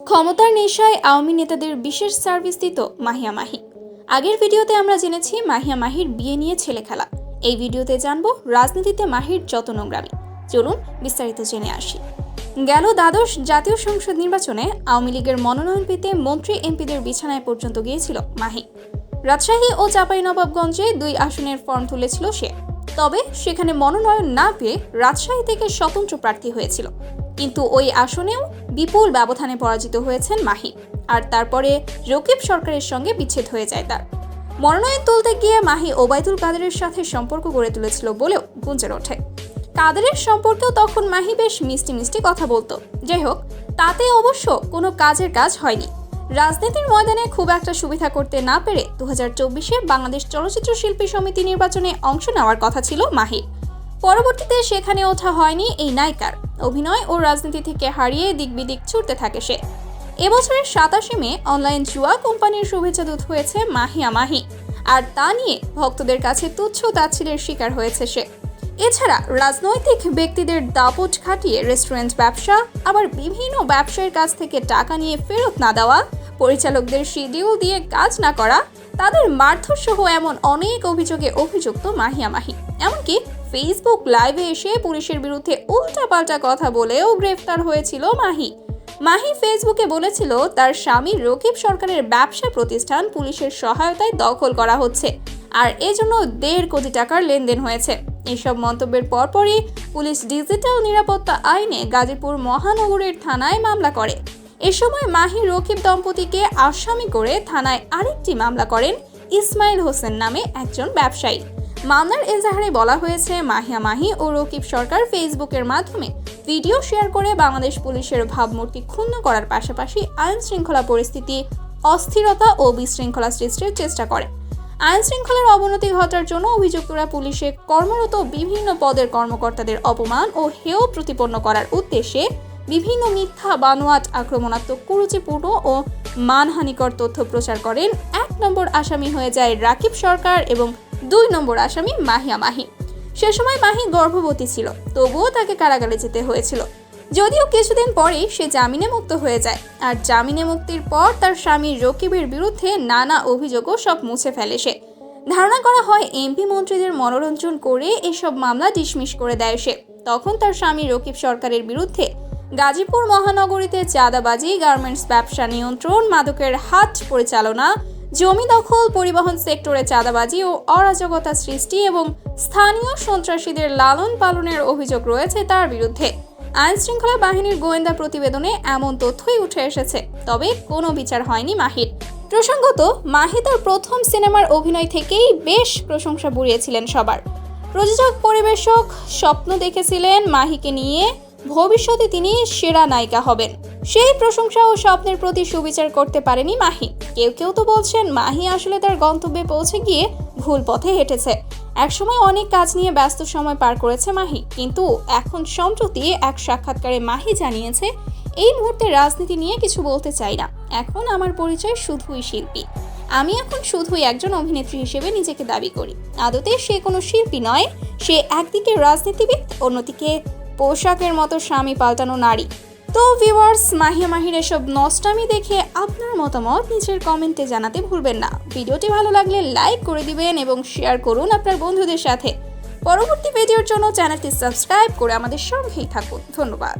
ক্ষমতার নেশায় আওয়ামী নেতাদের বিশেষ সার্ভিস দিত মাহিয়া মাহি। আগের ভিডিওতে আমরা জেনেছি মাহিয়া মাহির বিয়ে নিয়ে ছেলে খেলা। এই ভিডিওতে জানব রাজনীতিতে মাহির যত নোংরামি। চলুন বিস্তারিত জেনে আসি। গেল দ্বাদশ জাতীয় সংসদ নির্বাচনে আওয়ামী লীগের মনোনয়ন পেতে মন্ত্রী এমপিদের বিছানায় পর্যন্ত গিয়েছিল মাহি। রাজশাহী ও চাঁপাইনবাবগঞ্জে দুই আসনের ফর্ম তুলেছিল সে। তবে সেখানে মনোনয়ন না পেয়ে রাজশাহী থেকে স্বতন্ত্র প্রার্থী হয়েছিল। কিন্তু ওই আসনেও বিপুল ব্যবধানে পরাজিত হয়েছেন মাহি। আর তারপরে রকিব সরকারের সঙ্গে বিচ্ছেদ হয়ে যায় তার। মনোনয়ন তুলতে গিয়ে মাহি ওবায়দুল কাদেরের সাথে সম্পর্ক গড়ে তুলেছিল বলেও গুঞ্জন ওঠে। কাদেরের সম্পর্কেও তখন মাহি বেশ মিষ্টি মিষ্টি কথা বলতো। যাই হোক, তাতে অবশ্য কোনো কাজের কাজ হয়নি। রাজনীতির ময়দানে খুব একটা সুবিধা করতে না পেরে দু হাজার চব্বিশে বাংলাদেশ চলচ্চিত্র শিল্পী সমিতি নির্বাচনে অংশ নেওয়ার কথা ছিল মাহির। পরবর্তীতে সেখানে ওঠা হয়নি এই নায়িকার। অভিনয় ও রাজনীতি থেকে হারিয়ে দিকবিদিক ছুটতে থাকে সে। এবছরের সাতাশে মে অনলাইন জুয়া কোম্পানির শুভেচ্ছা দূত হয়েছে মাহিয়া মাহি আর তা নিয়ে ভক্তদের কাছে তুচ্ছ তাচ্ছিলের শিকার হয়েছে সে। এছাড়া রাজনৈতিক ব্যক্তিদের দাপট খাটিয়ে রেস্টুরেন্ট ব্যবসা, আবার বিভিন্ন ব্যবসায়ীর কাছ থেকে টাকা নিয়ে ফেরত না দেওয়া, পরিচালকদের শিডিউল দিয়ে কাজ না করা, তাদের মারধর সহ এমন অনেক অভিযোগে অভিযুক্ত মাহিয়া মাহি এমনকি ফেসবুক লাইভে এসে পুলিশের বিরুদ্ধে উল্টাপাল্টা কথা বলেও গ্রেফতার হয়েছিল মাহি। মাহি ফেসবুকে বলেছিল, তার স্বামী রকিব সরকারের ব্যবসা প্রতিষ্ঠান পুলিশের সহায়তায় দখল করা হচ্ছে আর এজন্য দেড় কোটি টাকার লেনদেন হয়েছে। এসব মন্তব্যের পরপরই পুলিশ ডিজিটাল নিরাপত্তা আইনে গাজীপুর মহানগরের থানায় মামলা করে। এ সময় মাহি রকিব দম্পতিকে আসামি করে থানায় আরেকটি মামলা করেন ইসমাইল হোসেন নামে একজন ব্যবসায়ী। মামলার এজাহারে বলা হয়েছে, মাহিয়া মাহি ও রকিব সরকার ফেসবুকের মাধ্যমে ভিডিও শেয়ার করে বাংলাদেশ পুলিশের ভাবমূর্তি ক্ষুণ্ণ করার পাশাপাশি আইন শৃঙ্খলা পরিস্থিতি, অস্থিরতা ও বিশৃঙ্খলা সৃষ্টির চেষ্টা করে। আইন শৃঙ্খলার অবনতি ঘটার জন্য অভিযুক্তরা পুলিশে কর্মরত বিভিন্ন পদের কর্মকর্তাদের অপমান ও হেয় প্রতিপন্ন করার উদ্দেশ্যে বিভিন্ন মিথ্যা, বানোয়াট, আক্রমণাত্মক কুরুচিপূর্ণ ও মানহানিকর তথ্য প্রচার করেন। এক নম্বর আসামি হয়ে যায় রাকিব সরকার এবং দুই নম্বর আসামি মাহিয়া মাহি। সে সময় মাহি গর্ভবতী ছিল, তবুও তাকে কারাগারে যেতে হয়েছিল। যদিও কিছুদিন পরেই সে জামিনে মুক্ত হয়ে যায়, আর জামিনে মুক্তির পর তার স্বামী রকিবের বিরুদ্ধে নানা অভিযোগও সব মুছে ফেলে সে। ধারণা করা হয়, এমপি মন্ত্রীদের মনোরঞ্জন করে এসব মামলা ডিসমিস করে দেয় সে। তখন তার স্বামী রকিব সরকারের বিরুদ্ধে গাজীপুর মহানগরীতে চাঁদাবাজি, গার্মেন্টস ব্যবসা নিয়ন্ত্রণ, মাদকের হাট পরিচালনা জমি দখল, পরিবহন সেক্টরে চাঁদাবাজি ও অরাজকতা সৃষ্টি এবং স্থানীয় সন্ত্রাসীদের লালন পালনের অভিযোগ রয়েছে তার বিরুদ্ধে। আইন শৃঙ্খলা বাহিনীর গোয়েন্দা প্রতিবেদনে এমন তথ্যই উঠে এসেছে, তবে কোনো বিচার হয়নি মাহির। প্রসঙ্গত, মাহি তার প্রথম সিনেমার অভিনয় থেকেই বেশ প্রশংসা বুড়িয়েছিলেন সবার। প্রযোজক, পরিবেশক স্বপ্ন দেখেছিলেন মাহিকে নিয়ে, ভবিষ্যতে তিনি সেরা নায়িকা হবেন। সেই প্রশংসা ও স্বপ্নের প্রতি সুবিচার করতে পারেনি মাহি। কেউ কেউ তো বলছেন, মাহি আসলে তার গন্তব্যে পৌঁছে গিয়ে ভুল পথে হেঁটেছে। একসময় অনেক কাজ নিয়ে ব্যস্ত সময় পার করেছে মাহি, কিন্তু এখন সম্প্রতি এক সাক্ষাৎকারে মাহি জানিয়েছে, এই মুহূর্তে রাজনীতি নিয়ে কিছু বলতে চাই না। এখন আমার পরিচয় শুধুই শিল্পী। আমি এখন শুধুই একজন অভিনেত্রী হিসেবে নিজেকে দাবি করি। আদতে সে কোনো শিল্পী নয়, সে একদিকে রাজনীতিবিদ, অন্যদিকে পোশাকের মতো স্বামী পাল্টানো নারী। তো ভিউয়ার্স মাহিয়া মাহির এসব নষ্টামি দেখে আপনার মতামত নিচের কমেন্টে জানাতে ভুলবেন না। ভিডিওটি ভালো লাগলে লাইক করে দিবেন এবং শেয়ার করুন আপনার বন্ধুদের সাথে। পরবর্তী ভিডিওর জন্য চ্যানেলটি সাবস্ক্রাইব করে আমাদের সঙ্গেই থাকুন। ধন্যবাদ।